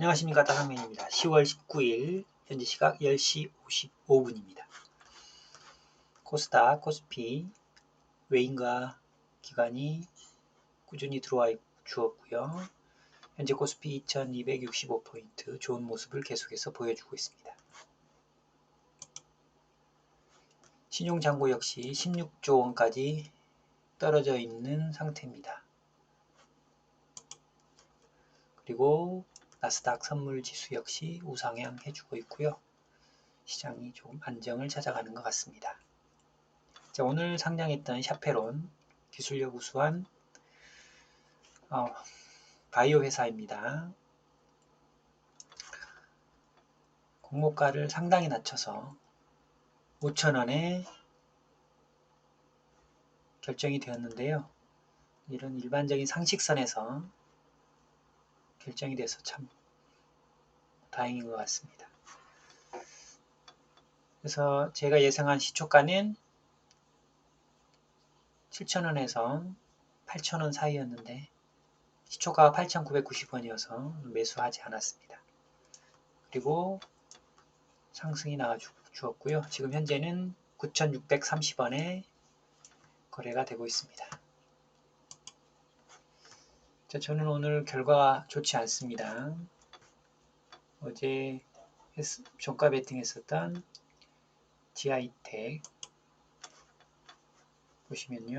안녕하십니까 따상맨입니다. 10월 19일 현재 시각 10시 55분입니다. 코스닥, 코스피 외인과 기관이 꾸준히 들어와 주었고요. 현재 코스피 2265포인트 좋은 모습을 계속해서 보여주고 있습니다. 신용장고 역시 16조 원까지 떨어져 있는 상태입니다. 그리고 나스닥 선물 지수 역시 우상향 해주고 있고요. 시장이 좀 안정을 찾아가는 것 같습니다. 자, 오늘 상장했던 샤페론 기술력 우수한 어, 바이오 회사입니다. 공모가를 상당히 낮춰서 5천원에 결정이 되었는데요. 이런 일반적인 상식선에서 결정이 돼서 참 다행인 것 같습니다. 그래서 제가 예상한 시초가는 7,000원에서 8,000원 사이였는데 시초가가 8,990원이어서 매수하지 않았습니다. 그리고 상승이 나와 주었고요. 지금 현재는 9,630원에 거래가 되고 있습니다. 자, 저는 오늘 결과가 좋지 않습니다. 어제 종가 베팅 했었던 지아이텍 보시면요.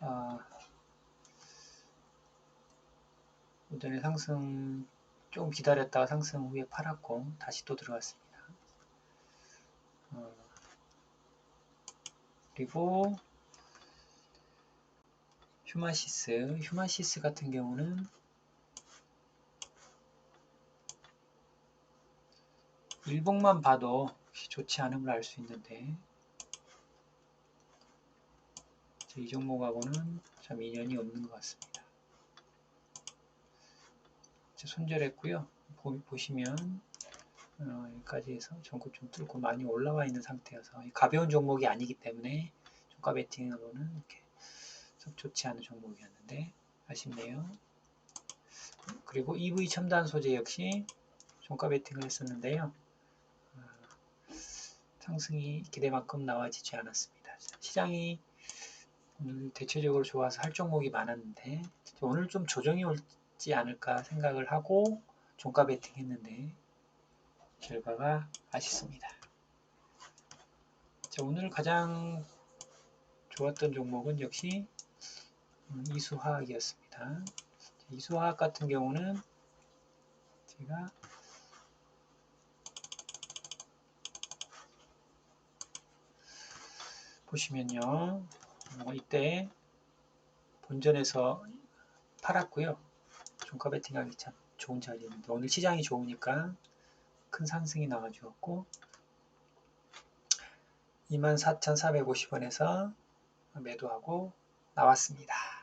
아, 오전에 상승 조금 기다렸다가 상승 후에 팔았고 다시 또 들어갔습니다. 어, 그리고 휴마시스, 휴마시스 같은 경우는 일봉만 봐도 좋지 않음을 알 수 있는데 이 종목하고는 참 인연이 없는 것 같습니다. 손절했고요. 보 시면 어, 여기까지 해서 전고 좀 뚫고 많이 올라와 있는 상태여서 가벼운 종목이 아니기 때문에 종가 베팅으로는 이렇게 좋지 않은 종목이었는데 아쉽네요. 그리고 EV 첨단 소재 역시 종가 베팅을 했었는데요. 어, 상승이 기대만큼 나와지지 않았습니다. 시장이 오늘 대체적으로 좋아서 할 종목이 많았는데 오늘 좀 조정이 올지 않을까 생각을 하고 종가 베팅 했는데 결과가 아쉽습니다. 자, 오늘 가장 좋았던 종목은 역시 음, 이수화학이었습니다. 이수화학 같은 경우는 제가 보시면요. 어, 이때 본전에서 팔았고요. 종가 베팅하기 참 좋은 자리였는데 오늘 시장이 좋으니까 큰 상승이 나와주었고 24,450원에서 매도하고 나왔습니다.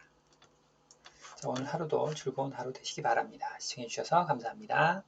오늘 하루도 즐거운 하루 되시기 바랍니다. 시청해주셔서 감사합니다.